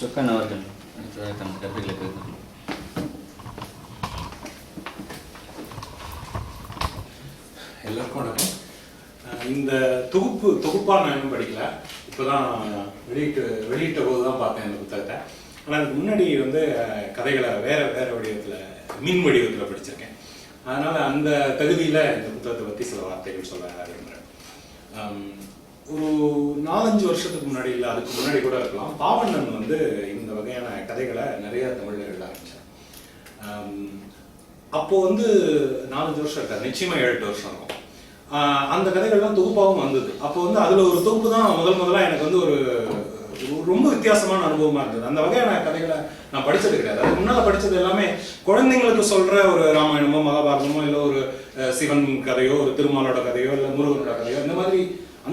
சொக்கன் அவர்கள். அடுத்ததாக தம் கருத்துக்களை பேசணும் எல்லாருக்கும் வணக்கம். இந்த தொகுப்பு தொகுப்பாக நான் இன்னும் படிக்கல. இப்போதான் வெளியிட்டு வெளியிட்ட போது தான் பார்த்தேன் இந்த புத்தகத்தை. ஆனால் அதுக்கு முன்னாடி வந்து கதைகளை வேற வேற வடிவத்தில் மின் வடிவத்தில் படிச்சிருக்கேன். அதனால அந்த தகுதியில் இந்த புத்தகத்தை பற்றி சில வார்த்தைகள் சொல்ல விரும்புகிறேன் ஒரு நாலஞ்சு வருஷத்துக்கு முன்னாடி இல்லை அதுக்கு முன்னாடி கூட இருக்கலாம். பாவண்ணன் வந்து இந்த வகையான கதைகளை நிறைய தமிழில் எழுத ஆரம்பிச்சார் அப்போ வந்து நாலஞ்சு வருஷம் இருக்காது நிச்சயமா ஏழு வருஷம் இருக்கும். அந்த கதைகள்லாம் தொகுப்பாகவும் வந்தது. அப்போ வந்து அதுல ஒரு தொகுப்பு தான் முதல் முதலாக எனக்கு வந்து ஒரு ரொம்ப வித்தியாசமான அனுபவமா இருந்தது. அந்த வகையான கதைகளை நான் படிச்சது கிடையாது. அதுக்கு முன்னால படிச்சது எல்லாமே குழந்தைங்களுக்கு சொல்ற ஒரு ராமாயணமோ மகாபாரதமோ இல்லை ஒரு சிவன் கதையோ ஒரு திருமாலோட கதையோ இல்லை முருகனோட கதையோ இந்த மாதிரி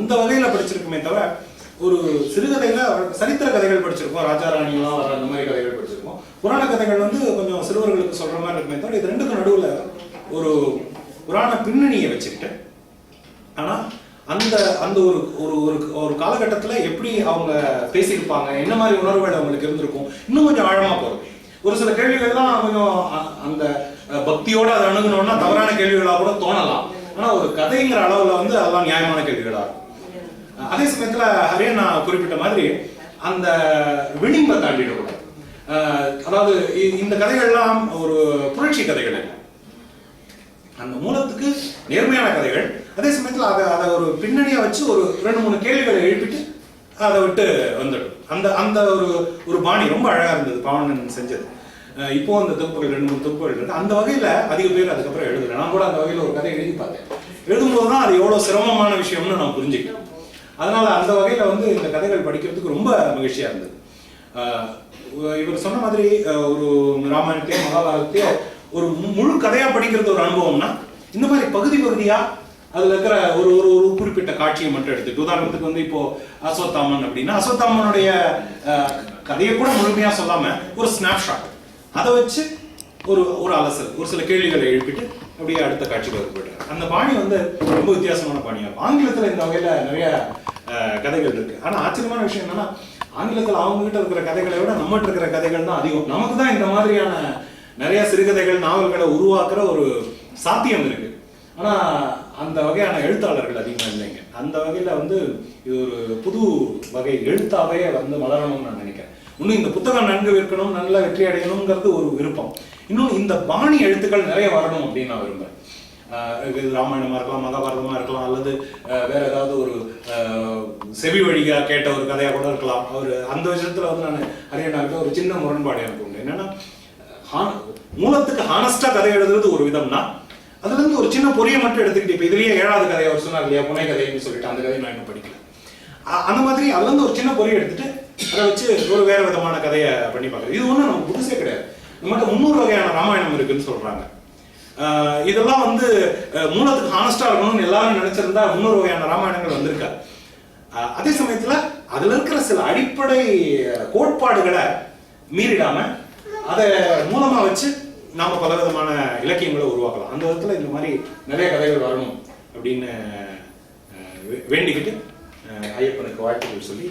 அந்த வகையில படிச்சிருக்குமே தவிர ஒரு சிறுகதையில சரித்திர கதைகள் படிச்சிருக்கோம். ராஜா ராணிலாம் வர அந்த மாதிரி கதைகள் படிச்சிருக்கோம். புராண கதைகள் வந்து கொஞ்சம் சிறுவர்களுக்கு சொல்ற மாதிரி இருக்குமே தவிர இது ரெண்டுக்கும் நடுவுல ஒரு புராண பின்னணியை வச்சுக்கிட்டு ஆனா அந்த அந்த ஒரு ஒரு ஒரு ஒரு காலகட்டத்துல எப்படி அவங்க பேசியிருப்பாங்க என்ன மாதிரி உணர்வுகள் அவங்களுக்கு இருந்திருக்கும் இன்னும் கொஞ்சம் ஆழமா போறது. ஒரு சில கேள்விகள்லாம் கொஞ்சம் அ- அந்த பக்தியோட அதை அணுகணும்னா தவறான கேள்விகளா கூட தோணலாம். ஆனா ஒரு கதைங்கிற அளவுல வந்து அதெல்லாம் நியாயமான கேள்விகளா இருக்கும். அதே சமயத்துல ஹரியன் நான் குறிப்பிட்ட மாதிரி அந்த விளிம்பை தாண்டிடக்கூடாது அதாவது இந்த கதைகள்லாம் ஒரு புரட்சி கதைகள் இல்லை அந்த மூலத்துக்கு நேர்மையான கதைகள். அதே சமயத்தில் அதை அதை ஒரு பின்னணியை வச்சு ஒரு ரெண்டு மூணு கேள்விகளை எழுப்பிட்டு அதை விட்டு வந்துடும். அந்த அந்த ஒரு ஒரு பாணி ரொம்ப அழகா இருந்தது பாவனன் செஞ்சது. இப்போ அந்த தொகுப்புகள் ரெண்டு மூணு தொகுப்புகள் இருக்கு. அந்த வகையில அதிக பேர் அதுக்கப்புறம் எழுதுறேன் நான் கூட அந்த வகையில ஒரு கதை எழுதி பார்த்தேன். எழுதும்போது தான் அது எவ்வளவு சிரமமான விஷயம்னு நான் புரிஞ்சுக்கிட்டேன். அதனால அந்த வகையில வந்து இந்த கதைகள் படிக்கிறதுக்கு ரொம்ப மகிழ்ச்சியா இருந்தது. இவர் சொன்ன மாதிரி ஒரு ராமாயணத்தையோ மகாபாரதத்தையோ ஒரு மு- முழு கதையா படிக்கிறது ஒரு அனுபவம்னா இந்த மாதிரி பகுதி பகுதியா அதுல இருக்கிற ஒரு ஒரு ஒரு குறிப்பிட்ட காட்சியை மட்டும் எடுத்துட்டு உதாரணத்துக்கு வந்து இப்போ அசோத்தாமன் அப்படின்னா அசோத்தாமனுடைய கதையை கூட முழுமையா சொல்லாம ஒரு ஸ்னாப்ஷாட் அதை வச்சு ஒரு ஒரு அலசல் ஒரு சில கேள்விகளை எழுப்பிட்டு அப்படியே அடுத்த காட்சிக்கு போயிட்டார். அந்த பாணி வந்து ரொம்ப வித்தியாசமான பாணியா இருக்கும். ஆங்கிலத்துல இந்த வகையில நிறைய கதைகள் இருக்கு. ஆனா ஆச்சரியமான விஷயம் என்னன்னா ஆங்கிலத்தில் அவங்க கிட்ட இருக்கிற கதைகளை விட நம்மகிட்ட இருக்கிற கதைகள் தான் அதிகம். நமக்கு தான் இந்த மாதிரியான நிறைய சிறுகதைகள் நாவல்களை உருவாக்குற ஒரு சாத்தியம் இருக்கு. ஆனா அந்த வகையான எழுத்தாளர்கள் அதிகமாக இல்லைங்க. அந்த வகையில வந்து இது ஒரு புது வகை எழுத்தாவே வந்து வளரணும்னு நான் நினைக்கிறேன். இன்னும் இந்த புத்தகம் நன்கு விற்கணும் நல்ல வெற்றி அடையணுங்கிறது ஒரு விருப்பம். இன்னும் இந்த பாணி எழுத்துக்கள் நிறைய வரணும் அப்படின்னு நான் விரும்புறேன். இது ராமாயணமா இருக்கலாம் மகாபாரதமா இருக்கலாம் அல்லது வேற ஏதாவது ஒரு ஆஹ் செவி வழியாக கேட்ட ஒரு கதையாக கூட இருக்கலாம். அவர் அந்த விஷயத்தில் வந்து நான் ஹரியானாக்கிட்ட ஒரு சின்ன முரண்பாடு எனக்கு உண்டு. என்னன்னா மூலத்துக்கு ஹானஸ்டாக கதை எழுதுறது ஒரு விதம்னா அதுல இருந்து ஒரு சின்ன பொரிய மட்டும் எடுத்துக்கிட்டு இப்போ இதுலேயே ஏழாவது கதையை அவர் சொன்னார் இல்லையா புனை கதைன்னு சொல்லிட்டு அந்த கதையை நான் இன்னும் படிக்கல. அந்த மாதிரி அதுலேருந்து ஒரு சின்ன பொறியை எடுத்துட்டு அதை வச்சு ஒரு வேறு விதமான கதையை பண்ணி பார்க்குறது. இது ஒன்றும் நமக்கு புதுசே கிடையாது. நம்மகிட்ட முந்நூறு வகையான ராமாயணம் இருக்குன்னு சொல்கிறாங்க இதெல்லாம் வந்து மூலத்துக்கு ஹானஸ்டா இருக்கணும்னு எல்லாரும் நினைச்சிருந்தா இன்னொரு வகையான ராமாயணங்கள் வந்திருக்கா அதே சமயத்துல அதுல இருக்கிற சில அடிப்படை கோட்பாடுகளை மீறிடாம அதை மூலமா வச்சு நாம பல விதமான இலக்கியங்களை உருவாக்கலாம். அந்த விதத்துல இந்த மாதிரி நிறைய கதைகள் வரணும் அப்படின்னு வேண்டிக்கிட்டு ஐயப்பனுக்கு வாழ்த்துக்கள் சொல்லி